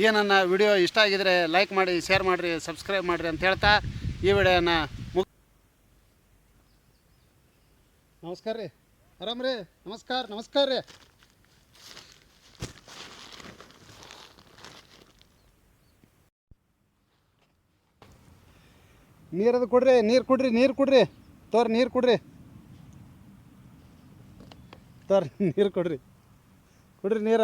ಈ ನನ್ನ ವಿಡಿಯೋ ಇಷ್ಟ ಆಗಿದರೆ ಲೈಕ್ ಮಾಡಿ, ಶೇರ್ ಮಾಡಿರಿ ಸಬ್ಸ್ಕ್ರೈಬ್ ಮಾಡಿರಿ ಅಂತ ಹೇಳ್ತಾ ಈ ವಿಡಿಯೋನ ಮುಗ್ ನಮಸ್ಕಾರ ರೀ. ಆರಾಮ್ ರೀ? ನಮಸ್ಕಾರ ನಮಸ್ಕಾರ ರೀ. ನೀರದು ಕೊಡ್ರಿ, ನೀರು ಕೊಡ್ರಿ ನೀರು ಕೊಡ್ರಿ. ತೋರ್, ನೀರು ಕೊಡ್ರಿ. ತೋರಿ, ನೀರು ಕೊಡ್ರಿ. ಕೊಡ್ರಿ ನೀರ.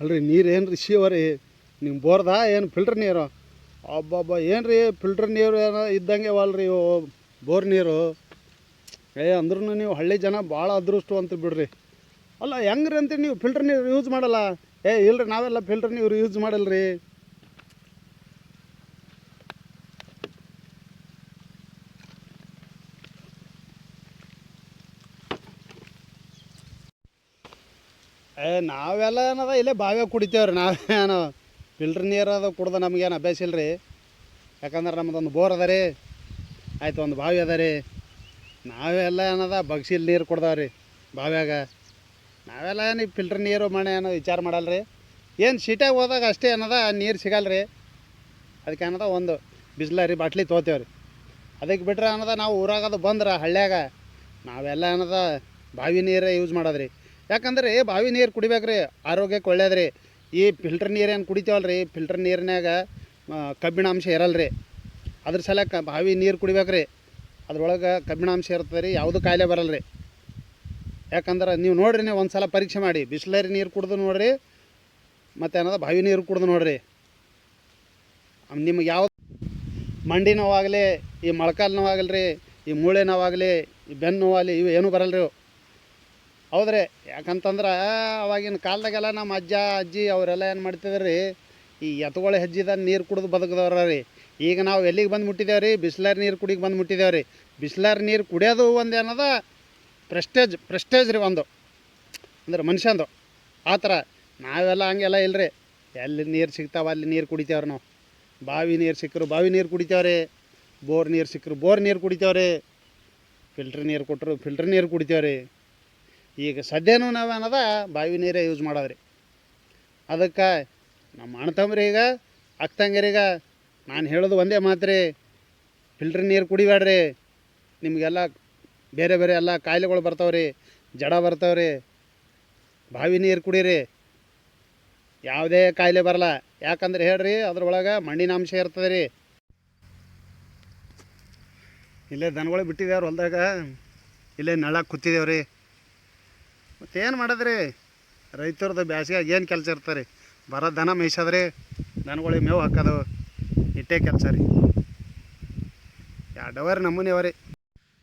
ಅಲ್ರಿ ನೀರು ಏನು ರೀ ರೀ ನಿಮ್ಮ ಬೋರ್ದಾ ಏನು ಫಿಲ್ಟರ್ ನೀರು? ಅಬ್ಬಬ್ಬ ಏನು ರೀ ಫಿಲ್ಟರ್ ನೀರು ಏನೋ ಇದ್ದಂಗೆ ಅವಲ್ರಿ ಇವು ಬೋರ್ ನೀರು? ಏ ಅಂದ್ರೂ ನೀವು ಹಳ್ಳಿ ಜನ ಭಾಳ ಅದೃಷ್ಟವಂತ ಬಿಡ್ರಿ. ಅಲ್ಲ, ಹೆಂಗ್ರಿ ಅಂತ ನೀವು ಫಿಲ್ಟರ್ ನೀರು ಯೂಸ್ ಮಾಡಲ್ಲ? ಏ, ಇಲ್ರಿ, ನಾವೆಲ್ಲ ಫಿಲ್ಟರ್ ನೀರು ಯೂಸ್ ಮಾಡಲ್ಲ ನಾವೆಲ್ಲ ಏನದ, ಇಲ್ಲೇ ಬಾವ್ಯಾಗ ಕುಡಿತೇವ್ರಿ. ನಾವೇನು ಫಿಲ್ಟರ್ ನೀರು ಅದು ಕುಡ್ದು ನಮಗೇನು ಅಭ್ಯಾಸ ಇಲ್ಲ ರೀ ಯಾಕಂದ್ರೆ ನಮ್ಮದೊಂದು ಬೋರ್ ಅದ ರೀ. ಆಯ್ತು, ಒಂದು ಬಾವಿ ಅದ ರೀ. ನಾವೆಲ್ಲ ಏನದ, ಬಗ್ಸಿಲ್ ನೀರು ಕುಡ್ದಾವ್ರಿ ಬಾವ್ಯಾಗ. ನಾವೆಲ್ಲ ಏನು ಈ ಫಿಲ್ಟರ್ ನೀರು ಮನೆ ಏನೋ ವಿಚಾರ ಮಾಡಲ್ಲ ರೀ ಏನು ಸಿಟಿಯಾಗ ಹೋದಾಗ ಅಷ್ಟೇ ಏನದ, ನೀರು ಸಿಗಲ್ಲ ರೀ ಅದಕ್ಕೆ ಏನದ, ಒಂದು ಬಿಸ್ಲರಿ ಬಾಟ್ಲಿ ತೊಗೋತೇವೆ ರೀ ಅದಕ್ಕೆ ಬಿಟ್ರೆ ಏನದ, ನಾವು ಊರಾಗದು ಬಂದ್ರೆ ಹಳ್ಳ್ಯಾಗ ನಾವೆಲ್ಲ ಏನದ, ಬಾವಿ ನೀರೇ ಯೂಸ್ ಮಾಡೋದು ರೀ ಯಾಕಂದ್ರೆ ಬಾವಿ ನೀರು ಕುಡಿಬೇಕ್ರಿ, ಆರೋಗ್ಯಕ್ಕೆ ಒಳ್ಳೇದ್ರಿ. ಈ ಫಿಲ್ಟರ್ ನೀರೇನು ಕುಡಿತೇವಲ್ಲ ರೀ ಫಿಲ್ಟರ್ ನೀರಿನಾಗ ಕಬ್ಬಿಣಾಂಶ ಇರಲ್ಲ ರೀ ಅದ್ರ ಸಲಕ್ಕೆ ಬಾವಿ ನೀರು ಕುಡಿಬೇಕ್ರಿ. ಅದ್ರೊಳಗೆ ಕಬ್ಬಿಣಾಂಶ ಇರ್ತದೆ ರೀ ಯಾವುದೂ ಕಾಯಿಲೆ ಬರಲ್ಲ ರೀ ಯಾಕಂದ್ರೆ ನೀವು ನೋಡ್ರಿ, ನೀವು ಒಂದು ಸಲ ಪರೀಕ್ಷೆ ಮಾಡಿ. ಬಿಸ್ಲರಿ ನೀರು ಕುಡ್ದು ನೋಡ್ರಿ ಮತ್ತು ಏನದ ಬಾವಿ ನೀರು ಕುಡ್ದು ನೋಡ್ರಿ. ನಿಮ್ಗೆ ಯಾವ ಮಂಡಿ ನೋವಾಗಲಿ, ಈ ಮೊಳಕಾಲು ನೋವಾಗಲಿ ಈ ಮೂಳೆ ನೋವಾಗಲಿ, ಈ ಬೆನ್ನು ನೋವಾಗಲಿ, ಇವು ಏನೂ ಬರಲ್ಲ ರೀ ಹೌದ್ರಿ. ಯಾಕಂತಂದ್ರೆ ಅವಾಗಿನ ಕಾಲದಾಗೆಲ್ಲ ನಮ್ಮ ಅಜ್ಜ, ಅಜ್ಜಿ ಅವರೆಲ್ಲ ಏನು ಮಾಡ್ತಿದ್ರು ರೀ ಈ ಎತ್ತುಗಳ ಹೆಜ್ಜಿದ ನೀರು ಕುಡಿದು ಬದುಕಿದವ್ರ ರೀ. ಈಗ ನಾವು ಎಲ್ಲಿಗೆ ಬಂದು ಮುಟ್ಟಿದ್ದೇವೆ ರೀ ಬಿಸ್ಲಾರಿ ನೀರು ಕುಡಿಗೆ ಬಂದು ಮುಟ್ಟಿದ್ದೇವೆ ರೀ ಬಿಸ್ಲಾರಿ ನೀರು ಕುಡಿಯೋದು ಒಂದು ಏನದ ಪ್ರೆಸ್ಟೇಜ್ ಪ್ರೆಸ್ಟೇಜ್ ರೀ ಒಂದು. ಅಂದ್ರೆ ಮನುಷ್ಯಂದು ಆ ಥರ. ನಾವೆಲ್ಲ ಹಂಗೆಲ್ಲ ಇಲ್ರಿ. ಎಲ್ಲಿ ನೀರು ಸಿಗ್ತಾವೆ ಅಲ್ಲಿ ನೀರು ಕುಡಿತೇವ್ರಿ ನಾವು. ಬಾವಿ ನೀರು ಸಿಕ್ಕರು ಬಾವಿ ನೀರು ಕುಡಿತೇವ್ರಿ. ಬೋರ್ ನೀರು ಸಿಕ್ಕರು ಬೋರ್ ನೀರು ಕುಡಿತೇವ್ರಿ. ಫಿಲ್ಟ್ರ್ ನೀರು ಕೊಟ್ಟರು ಫಿಲ್ಟ್ರ್ ನೀರು ಕುಡಿತೇವ್ರಿ. ಈಗ ಸದ್ಯನೂ ನಾವೇನದ ಬಾವಿ ನೀರೇ ಯೂಸ್ ಮಾಡೋದ್ರಿ ಅದಕ್ಕೆ ನಮ್ಮ ಈಗ ಅಕ್ಕಂಗರೀಗ ನಾನು ಹೇಳೋದು ಒಂದೇ ಮಾತ್ರಿ ಫಿಲ್ಟ್ರ್ ನೀರು ಕುಡಿಬೇಡ್ರಿ ನಿಮಗೆಲ್ಲ ಬೇರೆ ಬೇರೆ ಎಲ್ಲ ಕಾಯಿಲೆಗಳು ಬರ್ತಾವ್ರಿ, ಜಡ ಬರ್ತಾವ್ರಿ, ಬಾವಿ ನೀರು ಕುಡೀರಿ, ಯಾವುದೇ ಕಾಯಿಲೆ ಬರಲ್ಲ ಯಾಕಂದ್ರೆ ಹೇಳ್ರಿ ಅದ್ರೊಳಗೆ ಮಣ್ಣಿನ ಅಂಶ ಇರ್ತದೆ ರೀ ಇಲ್ಲೇ ದನಗಳು ಬಿಟ್ಟಿದ್ದೇವ್ರಿ ಹೊಲ್ದಾಗ, ಇಲ್ಲೇ ನೆಳಕ್ಕೆ ಕೂತಿದ್ದೇವೆ ರೀ ಮತ್ತೇನು ಮಾಡೋದ್ರಿ? ರೈತರದ್ದು ಬ್ಯಾಸಿಗೆ ಏನು ಕೆಲಸ ಇರ್ತಾರೆ? ಬರೋ ದನ ಮೇಯ್ಸೋದ್ರಿ, ದನಗಳಿಗೆ ಮೇವು ಹಾಕೋದು ಇಟ್ಟೇ ಕೆಲಸ ರೀ. ಎರಡವರಿ ನಮೂನಿ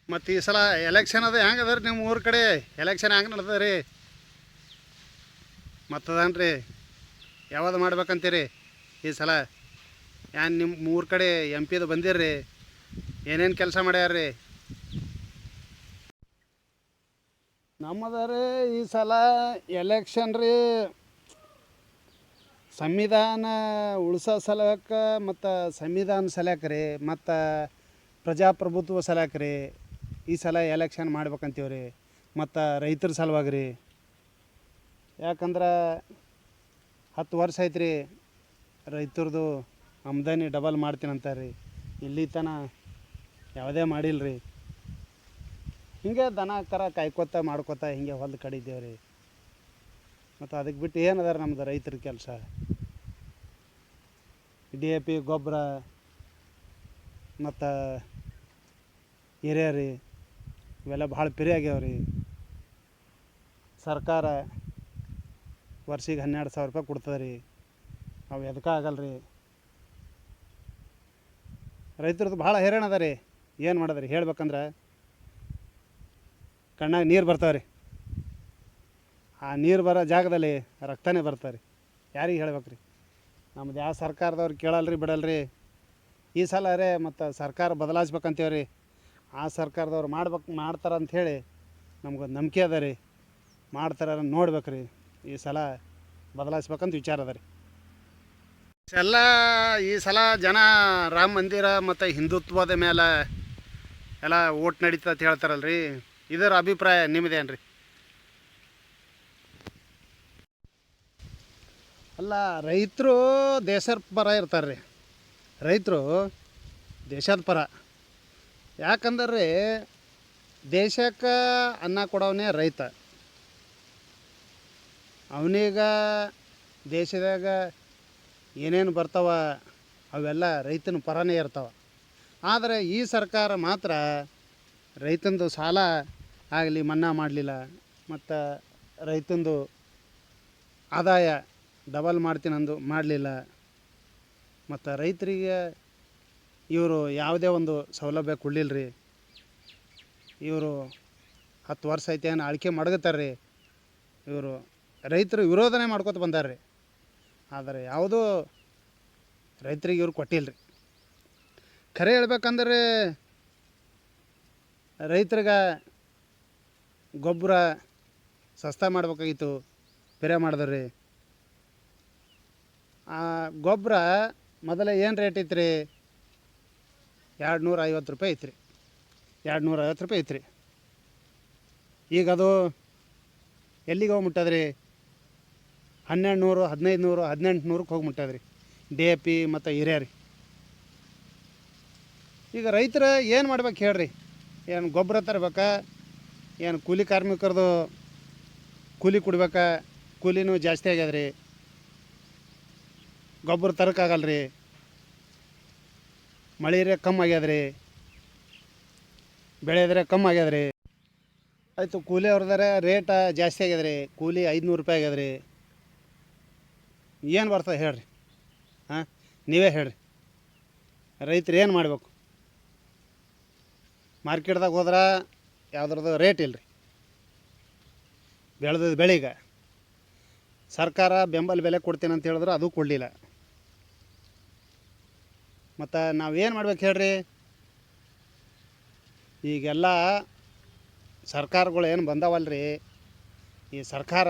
ಮತ್ತು ಈ ಸಲ ಎಲೆಕ್ಷನ್ ಅದು ಹೆಂಗೆ ಅದ ನಿಮ್ಮ ಊರ ಕಡೆ? ಎಲೆಕ್ಷನ್ ಹೆಂಗೆ ನಡ್ದದ ರೀ? ಮತ್ತದಾನ ರೀ? ಯಾವುದು ಮಾಡ್ಬೇಕಂತೀರಿ? ಈ ಸಲ ಏನು ನಿಮ್ಮ ಊರ ಕಡೆ ಎಂ ಪಿದು ಬಂದಿರ್ರಿ, ಏನೇನು ಕೆಲಸ ಮಾಡ್ಯಾರ್ರಿ? ನಮ್ಮದ ರೀ ಈ ಸಲ ಎಲೆಕ್ಷನ್ ರೀ. ಸಂವಿಧಾನ ಉಳ್ಸೋ ಸಲಕ್ಕೆ ಮತ್ತು ಸಂವಿಧಾನ ಸಲಕ್ಕೆ ರೀ, ಮತ್ತು ಪ್ರಜಾಪ್ರಭುತ್ವ ಸಲಕ್ಕೆ ರೀ. ಈ ಸಲ ಎಲೆಕ್ಷನ್ ಮಾಡ್ಬೇಕಂತೀವಿ ರೀ, ಮತ್ತು ರೈತರ ಸಲುವಾಗಿ ರೀ. ಯಾಕಂದ್ರೆ ಹತ್ತು ವರ್ಷ ಐತೆ ರೀ ರೈತರದು ಆಮ್ದಾನಿ ಡಬಲ್ ಮಾಡ್ತೀನಂತಾರೆ. ರೀ ಇಲ್ಲಿ ತನಕ ಯಾವುದೇ ಮಾಡಿಲ್ಲ ರೀ ಹಿಂಗೆ ದನ, ಕರ ಕಾಯ್ಕೋತ ಮಾಡ್ಕೋತ ಹಿಂಗೆ ಹೊಲ್ದ ಕಡಿದ್ದೇವೆ ರೀ. ಮತ್ತು ಅದಕ್ಕೆ ಬಿಟ್ಟು ಏನದ ನಮ್ದು ರೈತರ ಕೆಲಸ. ಡಿ ಎ ಪಿ ಗೊಬ್ಬರ ಮತ್ತು ಹಿರಿಯ ರೀ ಇವೆಲ್ಲ ಭಾಳ ಪಿರಿ ಆಗ್ಯಾವ ರೀ. ಸರ್ಕಾರ ವರ್ಷಿಗೆ ಹನ್ನೆರಡು ಸಾವಿರ ರೂಪಾಯಿ ಕೊಡ್ತದೆ ರೀ. ಅವು ಎದಕ್ಕೆ ಆಗಲ್ಲ ರೀ? ರೈತರದ್ದು ಭಾಳ ಹೈರಾಣ ಅದ ರೀ. ಏನು ಮಾಡೋದ್ರಿ ಹೇಳ್ಬೇಕಂದ್ರೆ ಕಣ್ಣಾಗ ನೀರು ಬರ್ತಾವೆ ರೀ ಆ ನೀರು ಬರೋ ಜಾಗದಲ್ಲಿ ರಕ್ತನೇ ಬರ್ತಾರೆ ಯಾರಿಗೆ ಹೇಳ್ಬೇಕು ರೀ ನಮ್ದು ಯಾವ ಸರ್ಕಾರದವ್ರು ಕೇಳಲ್ರಿ ಬಿಡಲ್ರಿ. ಈ ಸಲ ರೇ ಮತ್ತು ಸರ್ಕಾರ ಬದಲಾಯಿಸ್ಬೇಕಂತೇವ್ರಿ. ಆ ಸರ್ಕಾರದವ್ರು ಮಾಡ್ಬೇಕು ಮಾಡ್ತಾರೆ ಹೇಳಿ ನಮ್ಗೊಂದು ನಂಬಿಕೆ ಅದ ರೀ. ಮಾಡ್ತಾರ ನೋಡ್ಬೇಕು ರೀ ಈ ಸಲ ಬದಲಾಯಿಸ್ಬೇಕಂತ ವಿಚಾರ ಅದ ರೀ. ಎಲ್ಲ ಈ ಸಲ ಜನ ರಾಮ ಮಂದಿರ ಮತ್ತು ಹಿಂದುತ್ವದ ಮೇಲೆ ಎಲ್ಲ ಓಟ್ ನಡೀತದೆ ಹೇಳ್ತಾರಲ್ರಿ. ಇದರ ಅಭಿಪ್ರಾಯ ನಿಮ್ಮದೇನು ರೀ ಅಲ್ಲ, ರೈತರು ದೇಶದ ಪರ ಇರ್ತಾರೆ ರೀ ರೈತರು ದೇಶದ ಪರ. ಯಾಕಂದ್ರೆ ದೇಶಕ್ಕೆ ಅನ್ನ ಕೊಡೋವನೇ ರೈತ. ಅವನೀಗ ದೇಶದಾಗ ಏನೇನು ಬರ್ತಾವ ಅವೆಲ್ಲ ರೈತನ ಪರನೇ ಇರ್ತಾವ. ಆದರೆ ಈ ಸರ್ಕಾರ ಮಾತ್ರ ರೈತಂದು ಸಾಲ ಆಗಲಿ ಮನ್ನಾ ಮಾಡಲಿಲ್ಲ, ಮತ್ತು ರೈತಂದು ಆದಾಯ ಡಬಲ್ ಮಾಡ್ತೀನಂದು ಮಾಡಲಿಲ್ಲ. ಮತ್ತು ರೈತರಿಗೆ ಇವರು ಯಾವುದೇ ಒಂದು ಸೌಲಭ್ಯ ಕೊಡಲಿಲ್ಲ ರೀ ಇವರು ಹತ್ತು ವರ್ಷ ಐತೆ ಏನು ಆಳ್ಕೆ ಮಡಗುತ್ತಾರೆ ರೀ ಇವರು ರೈತರು ವಿರೋಧನೆ ಮಾಡ್ಕೊತ ಬಂದಾರ ರೀ ಆದರೆ ಯಾವುದೂ ರೈತರಿಗೆ ಇವ್ರು ಕೊಟ್ಟಿಲ್ಲ ರೀ ಖರೆ ಹೇಳ್ಬೇಕಂದ್ರೆ ರೈತರಿಗೆ ಗೊಬ್ಬರ ಸಸ್ತಾ ಮಾಡಬೇಕಾಗಿತ್ತು ಪಿರೆ ಮಾಡಿದ್ರಿ. ಆ ಗೊಬ್ಬರ ಮೊದಲೇ ಏನು ರೇಟ್ ಐತ್ರಿ? ರೀ ಎರಡು ನೂರ ಐವತ್ತು ರೂಪಾಯಿ ಐತ್ರಿ. ಎರಡು ನೂರ ಐವತ್ತು ರೂಪಾಯಿ ಐತ್ರಿ. ಈಗ ಅದು ಎಲ್ಲಿಗೆ ಹೋಗಿ ಮುಟ್ಟದ್ರಿ? ಹನ್ನೆರಡು ನೂರು ಹದಿನೈದು ನೂರು ಹದಿನೆಂಟು ನೂರಕ್ಕೆ ಹೋಗಿ ಮುಟ್ಟದ್ರಿ. ಡಿ ಎ ಪಿ ಮತ್ತು ಹಿರಿಯ ರೀ ಈಗ ರೈತರು ಏನು ಮಾಡ್ಬೇಕು ಹೇಳ್ರಿ? ಏನು ಗೊಬ್ಬರ ತರ್ಬೇಕಾ? ಏನು ಕೂಲಿ ಕಾರ್ಮಿಕರದು ಕೂಲಿ ಕೊಡ್ಬೇಕಾ, ಕೂಲಿನೂ ಜಾಸ್ತಿ ಆಗ್ಯದ ರೀ ಗೊಬ್ಬರ ತರಕ್ಕಾಗಲ್ಲ ರೀ ಮಳೆ ಕಮ್ಮಿ ರೀ ಬೆಳೆದ್ರೆ ಕಮ್ಮಿ ಆಗ್ಯದ ರೀ ಆಯಿತು, ಕೂಲಿ ಅವ್ರದಾರೆ ರೇಟ ಜಾಸ್ತಿ ಆಗ್ಯದ ರೀ ಕೂಲಿ ಐದುನೂರು ರೂಪಾಯಿ ಆಗ್ಯದ ರೀ ಏನು ಬರ್ತದೆ ಹೇಳ್ರಿ. ಹಾಂ, ನೀವೇ ಹೇಳ್ರಿ. ರೈತರು ಏನು ಮಾಡಬೇಕು? ಮಾರ್ಕೆಟ್ದಾಗ ಹೋದ್ರೆ ಯಾವ್ದ್ರದ್ದು ರೇಟ್ ಇಲ್ಲ ರೀ ಬೆಳೆದ ಬೆಳೆಗೆ. ಸರ್ಕಾರ ಬೆಂಬಲ ಬೆಲೆ ಕೊಡ್ತೀನಿ ಅಂತ ಹೇಳಿದ್ರೆ ಅದು ಕೊಡಲಿಲ್ಲ. ಮತ್ತು ನಾವೇನು ಮಾಡ್ಬೇಕು ಹೇಳ್ರಿ? ಈಗೆಲ್ಲ ಸರ್ಕಾರಗಳು ಏನು ಬಂದಾವಲ್ರಿ? ಈ ಸರ್ಕಾರ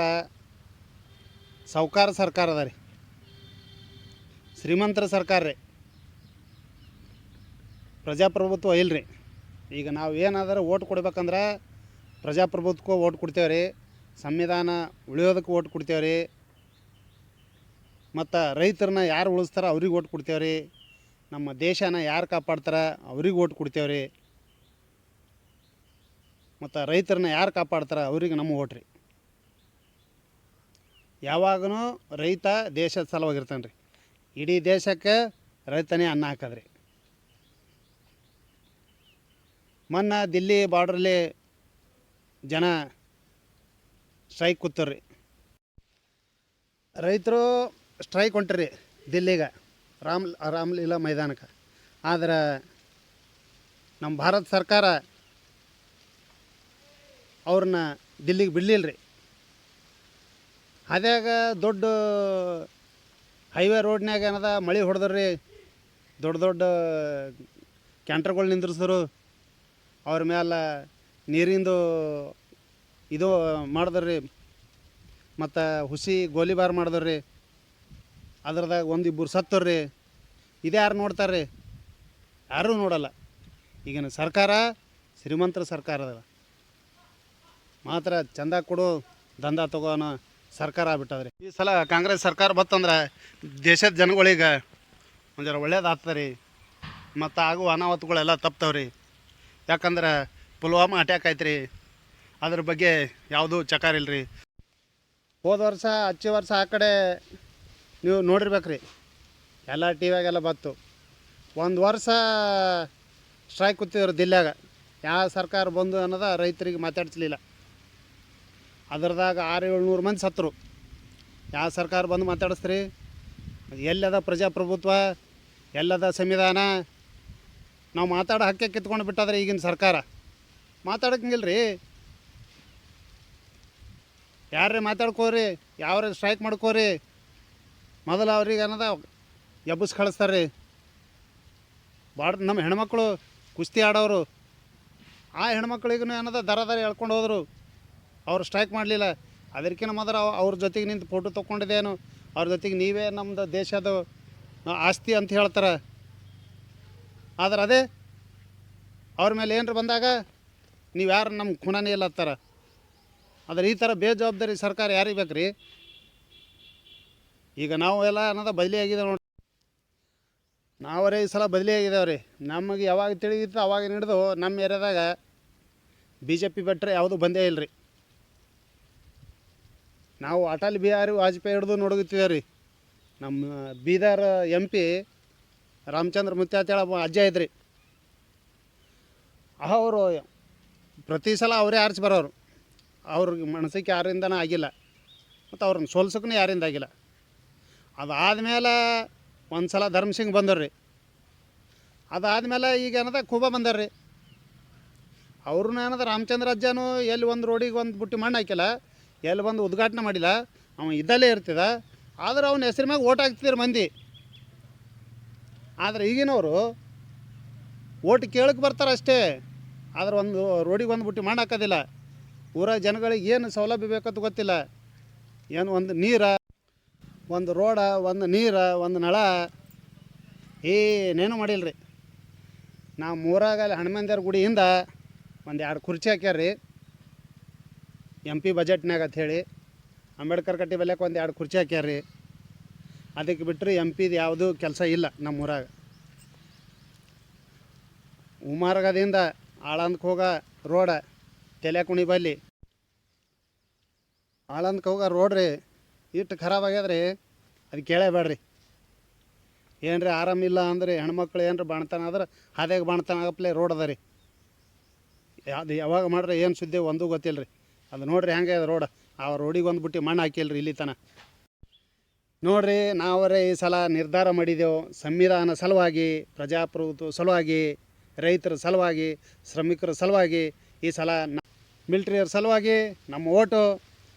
ಸಾವುಕಾರ ಸರ್ಕಾರ ಅದ ರೀ. ಶ್ರೀಮಂತರ ಸರ್ಕಾರ ರೀ. ಪ್ರಜಾಪ್ರಭುತ್ವ ಇಲ್ಲ ರೀ ಈಗ ನಾವು ಏನಾದರೂ ಓಟ್ ಕೊಡ್ಬೇಕಂದ್ರೆ ಪ್ರಜಾಪ್ರಭುತ್ವಕ್ಕೂ ಓಟ್ ಕೊಡ್ತೇವೆ ರೀ, ಸಂವಿಧಾನ ಉಳಿಯೋದಕ್ಕೆ ಓಟ್ ಕೊಡ್ತೇವೆ ರೀ, ಮತ್ತು ರೈತರನ್ನ ಯಾರು ಉಳಿಸ್ತಾರ ಅವ್ರಿಗೆ ಓಟ್ ಕೊಡ್ತೇವೆ ರೀ, ನಮ್ಮ ದೇಶನ ಯಾರು ಕಾಪಾಡ್ತಾರ ಅವ್ರಿಗೆ ಓಟ್ ಕೊಡ್ತೇವೆ ರೀ, ಮತ್ತು ರೈತರನ್ನ ಯಾರು ಕಾಪಾಡ್ತಾರ ಅವ್ರಿಗೆ ನಮ್ಮ ಓಟ್ ರೀ. ಯಾವಾಗೂ ರೈತ ದೇಶದ ಸಲುವಾಗಿರ್ತಾನೆ ರೀ, ಇಡೀ ದೇಶಕ್ಕೆ ರೈತನೇ ಅನ್ನ ಹಾಕದ್ರಿ. ಮೊನ್ನೆ ದಿಲ್ಲಿ ಬಾರ್ಡ್ರಲ್ಲಿ ಜನ ಸ್ಟ್ರೈಕ್ ಕೂತರ್ರಿ. ರೈತರು ಸ್ಟ್ರೈಕ್ ಹೊಂಟ್ರಿ ದಿಲ್ಲಿಗೆ, ರಾಮ್ ರಾಮಲೀಲಾ ಮೈದಾನಕ್ಕೆ. ಆದ್ರೆ ನಮ್ಮ ಭಾರತ ಸರ್ಕಾರ ಅವ್ರನ್ನ ದಿಲ್ಲಿಗೆ ಬಿಡಲಿಲ್ಲ ರೀ ಅದ್ಯಾಗ ದೊಡ್ಡ ಹೈವೇ ರೋಡ್ನಾಗ ಏನದ ಮಳೆ ಹೊಡೆದ್ರಿ, ದೊಡ್ಡ ದೊಡ್ಡ ಕ್ಯಾಂಟರ್ಗಳು ನಿಂದ್ರಿಸಿದ್ರು ಅವ್ರ ಮ್ಯಾಲ ನೀರಿಂದು ಇದು ಮಾಡಿದ್ರಿ. ಮತ್ತು ಹುಸಿ ಗೋಲಿಬಾರ್ ಮಾಡಿದ್ರಿ. ಅದ್ರದಾಗ ಒಂದಿಬ್ಬರು ಸತ್ತರ್ರಿ ಇದು ಯಾರು ನೋಡ್ತಾರೆ ರೀ ಯಾರೂ ನೋಡಲ್ಲ. ಈಗಿನ ಸರ್ಕಾರ ಶ್ರೀಮಂತರ ಅದ. ಮಾತ್ರ ಚಂದ ಕೊಡು, ದಂಧ ತಗೋನ ಸರ್ಕಾರ ಆಗ್ಬಿಟ್ಟದ್ರಿ. ಈ ಸಲ ಕಾಂಗ್ರೆಸ್ ಸರ್ಕಾರ ಬತ್ತಂದ್ರೆ ದೇಶದ ಜನಗಳಿಗೆ ಒಂಥರ ಜರ ಒಳ್ಳೇದು ರೀ ಮತ್ತು ಆಗುವ ಅನಾಹುತಗಳೆಲ್ಲ ತಪ್ತವ್ರಿ. ಯಾಕಂದ್ರೆ ಪುಲ್ವಾಮಾ ಅಟ್ಯಾಕ್ ಆಯ್ತು ರೀ ಅದ್ರ ಬಗ್ಗೆ ಯಾವುದೂ ಚಕಾರ ಇಲ್ಲ ರೀ ಹೋದ ವರ್ಷ, ಹಚ್ಚಿ ವರ್ಷ ಆ ಕಡೆ ನೀವು ನೋಡಿರ್ಬೇಕ್ರಿ. ಎಲ್ಲ ಟಿ ವ್ಯಾಗೆಲ್ಲ ಬಂತು. ಒಂದು ವರ್ಷ ಸ್ಟ್ರೈಕ್ ಕೂತಿದ್ರು ದಿಲ್ಲಾಗ ಯಾವ ಸರ್ಕಾರ ಬಂದು ಅನ್ನೋದ ರೈತರಿಗೆ ಮಾತಾಡ್ಸಲಿಲ್ಲ. ಅದರದಾಗ ಆರು ಏಳ್ನೂರು ಮಂದಿ ಸತ್ರು ಯಾವ ಸರ್ಕಾರ ಬಂದು ಮಾತಾಡಿಸ್ತ್ರಿ ಎಲ್ಲದ ಪ್ರಜಾಪ್ರಭುತ್ವ? ಎಲ್ಲದ ಸಂವಿಧಾನ? ನಾವು ಮಾತಾಡೋ ಹಕ್ಕೆ ಕಿತ್ಕೊಂಡು ಬಿಟ್ಟಾದ್ರೆ ಈಗಿನ ಸರ್ಕಾರ? ಮಾತಾಡೋಕಂಗಿಲ್ಲ ರೀ ಯಾರೇ ಮಾತಾಡ್ಕೋರಿ? ಯಾವ್ರೆ ಸ್ಟ್ರೈಕ್ ಮಾಡ್ಕೋರಿ? ಮೊದಲು ಅವ್ರಿಗೆ ಏನದ? ಎಬ್ಬಸ್ ಕಳಿಸ್ತಾರೆ ರೀ ಭಾಳ ನಮ್ಮ ಹೆಣ್ಮಕ್ಳು ಕುಸ್ತಿ ಆಡೋರು. ಆ ಹೆಣ್ಮಕ್ಳಿಗೂ ಏನದ? ದರ ದರ ಎಳ್ಕೊಂಡು ಹೋದರು. ಅವ್ರು ಸ್ಟ್ರೈಕ್ ಮಾಡಲಿಲ್ಲ. ಅದಕ್ಕಿಂತ ಮೊದಲು ಅವ್- ಅವ್ರ ಜೊತೆಗೆ ನಿಂತು ಫೋಟೋ ತೊಗೊಂಡಿದ್ದೇನು ಅವ್ರ ಜೊತೆಗೆ ನೀವೇ ನಮ್ಮದು ದೇಶದ ಆಸ್ತಿ ಅಂತ ಹೇಳ್ತಾರೆ. ಆದ್ರೆ ಅದೇ ಅವ್ರ ಮೇಲೆ ಏನರ ಬಂದಾಗ ನೀವು ಯಾರು ನಮ್ಮ ಖುಣನೇ ಇಲ್ಲ ಅಂತಾರ. ಆದ್ರೆ ಈ ಥರ ಬೇಜವಾಬ್ದಾರಿ ಸರ್ಕಾರ ಯಾರಿಗೆ ಬೇಕು ರೀ ಈಗ ನಾವು ಎಲ್ಲ ಅನ್ನೋದ ಬದಲಿ ನೋಡಿ ನಾವರೇ ಈ ಸಲ ಬದಲಿ ರೀ ನಮಗೆ ಯಾವಾಗ ತಿಳಿದಿತ್ತು ಅವಾಗ ಹಿಡಿದು ನಮ್ಮ ಏರಿಯಾದಾಗ ಬಿ ಜೆ ಪಿ ಬಿಟ್ಟರೆ ಯಾವುದೂ ಬಂದೇ ಇಲ್ಲ ರೀ ನಾವು ಅಟಲ್ ಬಿಹಾರಿ ವಾಜಪೇಯಿ ಹಿಡಿದು ನೋಡುತ್ತಿದ್ದೇವೆ ರೀ ನಮ್ಮ ಬೀದರ್ ಎಂ ಪಿ ರಾಮಚಂದ್ರ ಮುತ್ಯಾತೇಳ ಅಜ್ಜ ಇದ್ರಿ. ಅವರು ಪ್ರತಿ ಸಲ ಅವರೇ ಆರಿಸಿ ಬರೋರು. ಅವ್ರಿಗೆ ಮನಸ್ಸಿಗೆ ಯಾರಿಂದನೂ ಆಗಿಲ್ಲ. ಮತ್ತು ಅವ್ರನ್ನ ಸೋಲ್ಸೋಕ್ಕೂ ಯಾರಿಂದ ಆಗಿಲ್ಲ. ಅದಾದಮೇಲೆ ಒಂದು ಸಲ ಧರ್ಮಸಿಂಗ್ ಬಂದರು ರೀ ಅದಾದಮೇಲೆ ಈಗ ಏನದ ಖೂಬ ಬಂದರು ರೀ ಅವ್ರನ್ನ ಏನದ ರಾಮಚಂದ್ರ ಅಜ್ಜನೂ ಎಲ್ಲಿ ಒಂದು ರೋಡಿಗೆ ಒಂದು ಬುಟ್ಟಿ ಮಣ್ಣು ಹಾಕಿಲ್ಲ, ಎಲ್ಲಿ ಬಂದು ಉದ್ಘಾಟನೆ ಮಾಡಿಲ್ಲ, ಅವ ಇದ್ದಲ್ಲೇ ಇರ್ತಿದ ಆದ್ರೆ ಅವನ ಹೆಸ್ರ ಮ್ಯಾಗ ಓಟ್ ಹಾಕ್ತಿದ್ರು ಮಂದಿ. ಆದರೆ ಈಗಿನವರು ಓಟ್ ಕೇಳಕ್ಕೆ ಬರ್ತಾರೆ ಅಷ್ಟೇ. ಆದ್ರೆ ಒಂದು ರೋಡಿಗೆ ಒಂದು ಬುಟ್ಟಿ ಊರ ಜನಗಳಿಗೆ ಏನು ಸೌಲಭ್ಯ ಬೇಕಂತ ಗೊತ್ತಿಲ್ಲ. ಏನು ಒಂದು ನೀರ, ಒಂದು ರೋಡ, ಒಂದು ನೀರ, ಒಂದು ನಳ ಏನೇನು ಮಾಡಿಲ್ಲ ರೀ ನಾವು ಮೂರಾಗ ಅಲ್ಲಿ ಗುಡಿಯಿಂದ ಒಂದು ಎರಡು ಕುರ್ಚಿ ಹಾಕ್ಯಾರ ರೀ ಎಂ ಪಿ ಬಜೆಟ್ನಾಗ ಅಂತ ಹೇಳಿ ಅಂಬೇಡ್ಕರ್ ಕಟ್ಟಿ ಬೆಲೆಕ್ಕೆ ಒಂದು ಎರಡು ಕುರ್ಚಿ ಹಾಕ್ಯಾರ ರೀ ಅದಕ್ಕೆ ಬಿಟ್ಟರೆ ಎಂ ಪಿದು ಯಾವುದೂ ಕೆಲಸ ಇಲ್ಲ ನಮ್ಮೂರಾಗ. ಉಮಾರ್ಗದಿಂದ ಆಳಂದಕ್ಕೆ ಹೋಗೋ ರೋಡ ತೆಲೆಕುಣಿ ಬಲ್ಲಿ. ಆಳಂದಕ್ಕೆ ಹೋಗೋ ರೋಡ್ ರೀ ಇಟ್ಟು ಖರಾಬ್ ಆಗ್ಯದ ರೀ ಅದು ಕೇಳೇಬೇಡ್ರಿ. ಏನ್ರಿ ಆರಾಮಿಲ್ಲ ಅಂದ್ರೆ ಹೆಣ್ಮಕ್ಳು ರೀ ಬಾಣ್ತಾನ ಆದ್ರೆ ಹಾದ್ಯಾಗ ಬಾಣ್ತಾನ ಆಗಪ್ಲೆ ರೋಡ್ ಅದ ರೀ. ಅದು ಯಾವಾಗ ಮಾಡ್ರಿ ಏನು ಸುದ್ದಿ ಒಂದೂ ಗೊತ್ತಿಲ್ಲ ರೀ ಅದು ನೋಡ್ರಿ ಹೆಂಗೆ ಅದು ರೋಡ್. ಆ ರೋಡಿಗೆ ಒಂದು ಬಿಟ್ಟು ಮಣ್ಣು ಹಾಕಿಲ್ರಿ ಇಲ್ಲಿ ತನ. ನೋಡ್ರಿ ನಾವರೇ ಈ ಸಲ ನಿರ್ಧಾರ ಮಾಡಿದೆವು. ಸಂವಿಧಾನ ಸಲುವಾಗಿ, ಪ್ರಜಾಪ್ರಭುತ್ವ ಸಲುವಾಗಿ, ರೈತರ ಸಲುವಾಗಿ, ಶ್ರಮಿಕರ ಸಲುವಾಗಿ ಈ ಸಲ ಮಿಲ್ಟ್ರಿಯವ್ರ ಸಲುವಾಗಿ ನಮ್ಮ ಓಟು,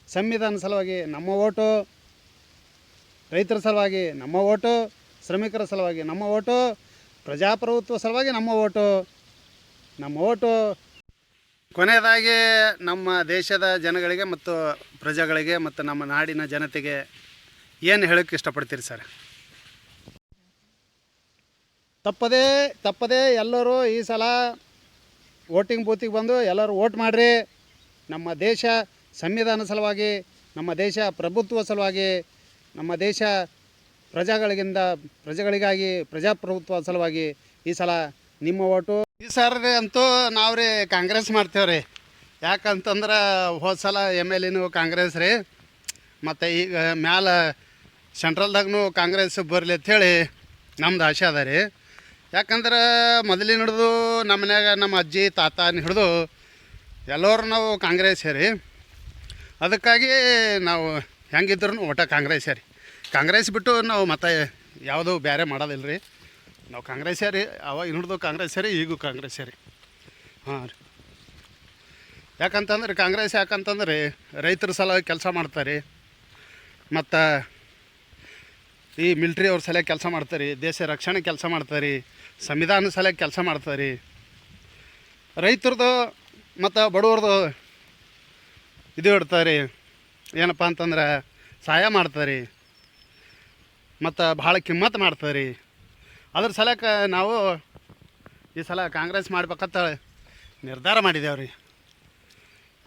ಸಂವಿಧಾನ ಸಲುವಾಗಿ ನಮ್ಮ ಓಟು, ರೈತರ ಸಲುವಾಗಿ ನಮ್ಮ ಓಟು, ಶ್ರಮಿಕರ ಸಲುವಾಗಿ ನಮ್ಮ ಓಟು, ಪ್ರಜಾಪ್ರಭುತ್ವ ಸಲುವಾಗಿ ನಮ್ಮ ಓಟು ನಮ್ಮ ಓಟು. ಕೊನೆಯದಾಗಿ ನಮ್ಮ ದೇಶದ ಜನಗಳಿಗೆ ಮತ್ತು ಪ್ರಜೆಗಳಿಗೆ ಮತ್ತು ನಮ್ಮ ನಾಡಿನ ಜನತೆಗೆ ಏನು ಹೇಳೋಕ್ಕೆ ಇಷ್ಟಪಡ್ತೀರಿ ಸರ್? ತಪ್ಪದೇ ತಪ್ಪದೇ ಎಲ್ಲರೂ ಈ ಸಲ ವೋಟಿಂಗ್ ಬೂತಿಗೆ ಬಂದು ಎಲ್ಲರೂ ವೋಟ್ ಮಾಡಿರಿ. ನಮ್ಮ ದೇಶ ಸಂವಿಧಾನ ಸಲುವಾಗಿ ನಮ್ಮ ದೇಶ ಪ್ರಭುತ್ವ ಸಲುವಾಗಿ ನಮ್ಮ ದೇಶ ಪ್ರಜೆಗಳಿಗಿಂದ ಪ್ರಜೆಗಳಿಗಾಗಿ ಪ್ರಜಾಪ್ರಭುತ್ವ ಸಲುವಾಗಿ ಈ ಸಲ ನಿಮ್ಮ ಓಟು ಈ ಸರ್ ಅಂತೂ ನಾವು ರೀ ಕಾಂಗ್ರೆಸ್ ಮಾಡ್ತೇವೆ ರೀ. ಯಾಕಂತಂದ್ರೆ ಹೋದ ಸಲ ಎಂ ಎಲ್ ಎನು ಕಾಂಗ್ರೆಸ್ ರೀ. ಮತ್ತು ಈಗ ಮ್ಯಾಲ ಸೆಂಟ್ರಲ್ದಾಗೂ ಕಾಂಗ್ರೆಸ್ ಬರಲಿ ಅಂಥೇಳಿ ನಮ್ದು ಆಸೆ ಅದ ರೀ. ಯಾಕಂದ್ರೆ ಮೊದಲಿನ ಹಿಡಿದು ನಮ್ಮ ಮನ್ಯಾಗ ನಮ್ಮ ಅಜ್ಜಿ ತಾತನ ಹಿಡಿದು ಎಲ್ಲರೂ ನಾವು ಕಾಂಗ್ರೆಸ್ ರೀ. ಅದಕ್ಕಾಗಿ ನಾವು ಹೆಂಗಿದ್ರು ಒಟ್ಟ ಕಾಂಗ್ರೆಸ್ ರೀ. ಕಾಂಗ್ರೆಸ್ ಬಿಟ್ಟು ನಾವು ಮತ್ತೆ ಯಾವುದೂ ಬೇರೆ ಮಾಡೋದಿಲ್ಲ ರೀ ನಾವು ಕಾಂಗ್ರೆಸ್ ರೀ, ಅವಾಗ ಹಿಡಿದು ಕಾಂಗ್ರೆಸ್ ಸೇರಿ ಈಗೂ ಕಾಂಗ್ರೆಸ್ ಸೇರಿ ಹಾಂ ರೀ. ಯಾಕಂತಂದ್ರೆ ಕಾಂಗ್ರೆಸ್ ಯಾಕಂತಂದ್ರೆ ರೈತರ ಸಲುವಾಗಿ ಕೆಲಸ ಮಾಡ್ತಾರೆ ಮತ್ತು ಈ ಮಿಲ್ಟ್ರಿ ಅವ್ರ ಸಲ ಕೆಲಸ ಮಾಡ್ತಾರೆ, ದೇಶ ರಕ್ಷಣೆ ಕೆಲಸ ಮಾಡ್ತಾರೆ ಸಂವಿಧಾನ ಸಲ ಕೆಲಸ ಮಾಡ್ತಾರೆ. ರೈತರದು ಮತ್ತು ಬಡವ್ರದ್ದು ಇದು ಇಡ್ತಾರೆ, ಏನಪ್ಪ ಅಂತಂದ್ರೆ ಸಹಾಯ ಮಾಡ್ತಾರೆ, ಮತ್ತು ಭಾಳ ಕಿಮ್ಮತ್ತು ಮಾಡ್ತಾರೆ. ಅದ್ರ ಸಲಕ ನಾವು ಈ ಸಲ ಕಾಂಗ್ರೆಸ್ ಮಾಡ್ಬೇಕಂತ ನಿರ್ಧಾರ ಮಾಡಿದ್ದೇವೆ ರೀ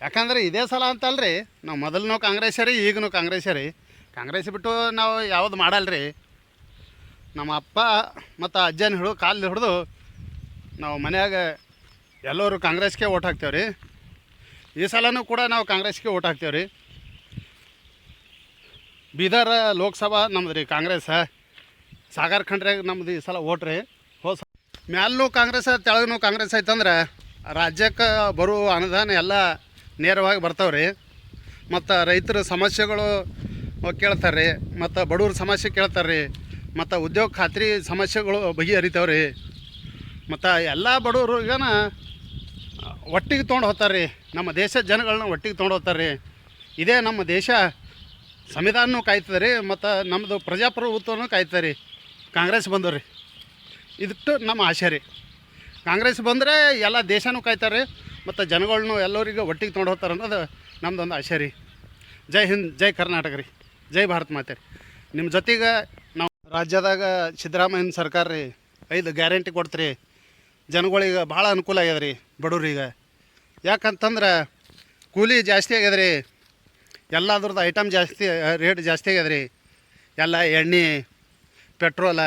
ಯಾಕಂದ್ರೆ ಇದೇ ಸಲ ಅಂತಲ್ರಿ, ನಾವು ಮೊದಲನೂ ಕಾಂಗ್ರೆಸ್ಸೇ ಈಗನೂ ಕಾಂಗ್ರೆಸ್ಸೇ ರೀ ಕಾಂಗ್ರೆಸ್ ಬಿಟ್ಟು ನಾವು ಯಾವುದು ಮಾಡಲ್ರಿ? ನಮ್ಮ ಅಪ್ಪ ಮತ್ತು ಅಜ್ಜನ ಹಿಡಿದು ಕಾಲು ಹಿಡಿದು ನಾವು ಮನೆಯಾಗ ಎಲ್ಲರೂ ಕಾಂಗ್ರೆಸ್ಗೆ ಓಟ್ ಹಾಕ್ತೇವೆ ರೀ ಈ ಸಲನೂ ಕೂಡ ನಾವು ಕಾಂಗ್ರೆಸ್ಗೆ ಓಟ್ ಹಾಕ್ತೇವೆ ರೀ ಬೀದರ್ ಲೋಕಸಭಾ ನಮ್ದು ರೀ ಕಾಂಗ್ರೆಸ್. ಸಾಗರ್ ಖಂಡ್ರಾಗ ನಮ್ದು ಈ ಸಲ ಓಟ್ ರೀ. ಹೋದ ಮ್ಯಾಲೂ ಕಾಂಗ್ರೆಸ್ ತೆಳಗೂ ಕಾಂಗ್ರೆಸ್ ಐತಂದ್ರೆ ರಾಜ್ಯಕ್ಕೆ ಬರುವ ಅನುದಾನ ಎಲ್ಲ ನೇರವಾಗಿ ಬರ್ತಾವ್ರಿ. ಮತ್ತು ರೈತರ ಸಮಸ್ಯೆಗಳು ಕೇಳ್ತಾರೆ ರೀ ಮತ್ತು ಬಡವ್ರ ಸಮಸ್ಯೆ ಕೇಳ್ತಾರೆ ರೀ ಮತ್ತು ಉದ್ಯೋಗ ಖಾತ್ರಿ ಸಮಸ್ಯೆಗಳು ಬಗೆಹರಿತಾವೆ ರೀ ಮತ್ತು ಎಲ್ಲ ಬಡವರು ಈಗನ ಒಟ್ಟಿಗೆ ತೊಗೊಂಡು ಹೋಗ್ತಾರೆ ರೀ ನಮ್ಮ ದೇಶದ ಜನಗಳನ್ನ ಒಟ್ಟಿಗೆ ತೊಗೊಂಡು ಹೋಗ್ತಾರೆ ರೀ ಇದೇ ನಮ್ಮ ದೇಶ ಸಂವಿಧಾನನೂ ಕಾಯ್ತದೆ ರೀ, ಮತ್ತು ನಮ್ಮದು ಪ್ರಜಾಪ್ರಭುತ್ವನೂ ಕಾಯ್ತದೆ ರೀ. ಕಾಂಗ್ರೆಸ್ ಬಂದವು ರೀ. ಇದಿಟ್ಟು ನಮ್ಮ ಆಶೆ ರೀ. ಕಾಂಗ್ರೆಸ್ ಬಂದರೆ ಎಲ್ಲ ದೇಶನೂ ಕಾಯ್ತಾರೆ ಮತ್ತು ಜನಗಳನ್ನೂ ಎಲ್ಲರಿಗೂ ಒಟ್ಟಿಗೆ ತೊಗೊಂಡು ಹೋಗ್ತಾರೆ ಅನ್ನೋದು ನಮ್ಮದೊಂದು ಆಶೆ ರೀ. ಜೈ ಹಿಂದ್, ಜೈ ಕರ್ನಾಟಕ ರೀ. ಜೈ ಭಾರತ್ ಮಾತೆ ನಿಮ್ಮ ಜೊತೆಗೆ ನಾವು ರಾಜ್ಯದಾಗ ಸಿದ್ದರಾಮಯ್ಯನ ಸರ್ಕಾರ ರೀ, ಐದು ಗ್ಯಾರಂಟಿ ಕೊಡ್ತೀರಿ. ಜನಗಳಿಗೆ ಭಾಳ ಅನುಕೂಲ ಆಗ್ಯದ ರೀ ಬಡವ್ರಿಗೆ. ಯಾಕಂತಂದ್ರೆ ಕೂಲಿ ಜಾಸ್ತಿ ಆಗ್ಯದ ರೀ, ಎಲ್ಲದ್ರದ್ದು ಐಟಮ್ ಜಾಸ್ತಿ ರೇಟ್ ಜಾಸ್ತಿ ಆಗ್ಯದ ರೀ. ಎಲ್ಲ ಎಣ್ಣೆ ಪೆಟ್ರೋಲ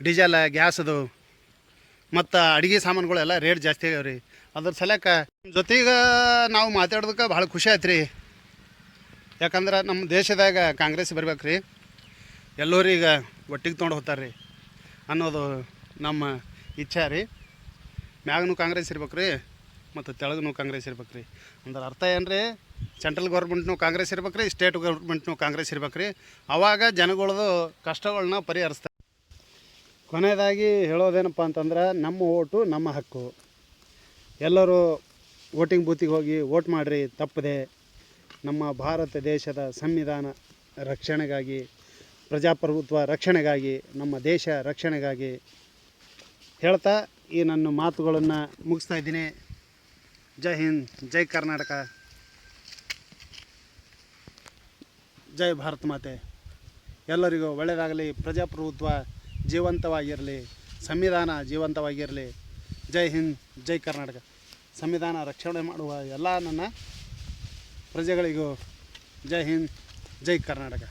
ಡೀಸೆಲ ಗ್ಯಾಸದು ಮತ್ತು ಅಡುಗೆ ಸಾಮಾನುಗಳೆಲ್ಲ ರೇಟ್ ಜಾಸ್ತಿ ಆಗ್ಯಾವ ರೀ. ಅದ್ರ ಸಲಕ ಜೊತೆಗೆ ನಾವು ಮಾತಾಡೋದಕ್ಕೆ ಭಾಳ ಖುಷಿ ಆಯ್ತು ರೀ ಯಾಕಂದ್ರೆ ನಮ್ಮ ದೇಶದಾಗ ಕಾಂಗ್ರೆಸ್ ಬರ್ಬೇಕು ರೀ ಎಲ್ಲರಿಗೆ ಒಟ್ಟಿಗೆ ತೊಗೊಂಡು ಹೋಗ್ತಾರೆ ರೀ ಅನ್ನೋದು ನಮ್ಮ ಇಚ್ಛೆ ರೀ. ಮ್ಯಾಗನೂ ಕಾಂಗ್ರೆಸ್ ಇರ್ಬೇಕು ರೀ ಮತ್ತು ತೆಳಗೂ ಕಾಂಗ್ರೆಸ್ ಇರ್ಬೇಕು ರೀ ಅಂದ್ರೆ ಅರ್ಥ ಏನು ರೀ ಸೆಂಟ್ರಲ್ ಗೌರ್ಮೆಂಟ್ನೂ ಕಾಂಗ್ರೆಸ್ ಇರ್ಬೇಕು ರೀ ಸ್ಟೇಟ್ ಗೌರ್ಮೆಂಟ್ನೂ ಕಾಂಗ್ರೆಸ್ ಇರ್ಬೇಕು ರೀ ಅವಾಗ ಜನಗಳದು ಕಷ್ಟಗಳನ್ನ ಪರಿಹರಿಸ್ತಾರೆ. ಕೊನೆಯದಾಗಿ ಹೇಳೋದೇನಪ್ಪ ಅಂತಂದ್ರೆ ನಮ್ಮ ಓಟು ನಮ್ಮ ಹಕ್ಕು. ಎಲ್ಲರೂ ವೋಟಿಂಗ್ ಬೂತಿಗೆ ಹೋಗಿ ವೋಟ್ ಮಾಡಿರಿ, ತಪ್ಪದೆ. ನಮ್ಮ ಭಾರತ ದೇಶದ ಸಂವಿಧಾನ ರಕ್ಷಣೆಗಾಗಿ, ಪ್ರಜಾಪ್ರಭುತ್ವ ರಕ್ಷಣೆಗಾಗಿ, ನಮ್ಮ ದೇಶ ರಕ್ಷಣೆಗಾಗಿ ಹೇಳ್ತಾ ಈ ನನ್ನ ಮಾತುಗಳನ್ನು ಮುಗಿಸ್ತಾ ಇದ್ದೀನಿ. ಜೈ ಹಿಂದ್, ಜೈ ಕರ್ನಾಟಕ. ಜೈ ಭಾರತ್ ಮಾತೆ. ಎಲ್ಲರಿಗೂ ಒಳ್ಳೆಯದಾಗಲಿ ಪ್ರಜಾಪ್ರಭುತ್ವ ಜೀವಂತವಾಗಿರಲಿ, ಸಂವಿಧಾನ ಜೀವಂತವಾಗಿರಲಿ. ಜೈ ಹಿಂದ್, ಜೈ ಕರ್ನಾಟಕ. ಸಂವಿಧಾನ ರಕ್ಷಣೆ ಮಾಡುವ ಎಲ್ಲ ನನ್ನ ಪ್ರಜೆಗಳಿಗೂ ಜೈ ಹಿಂದ್ ಜೈ ಕರ್ನಾಟಕ.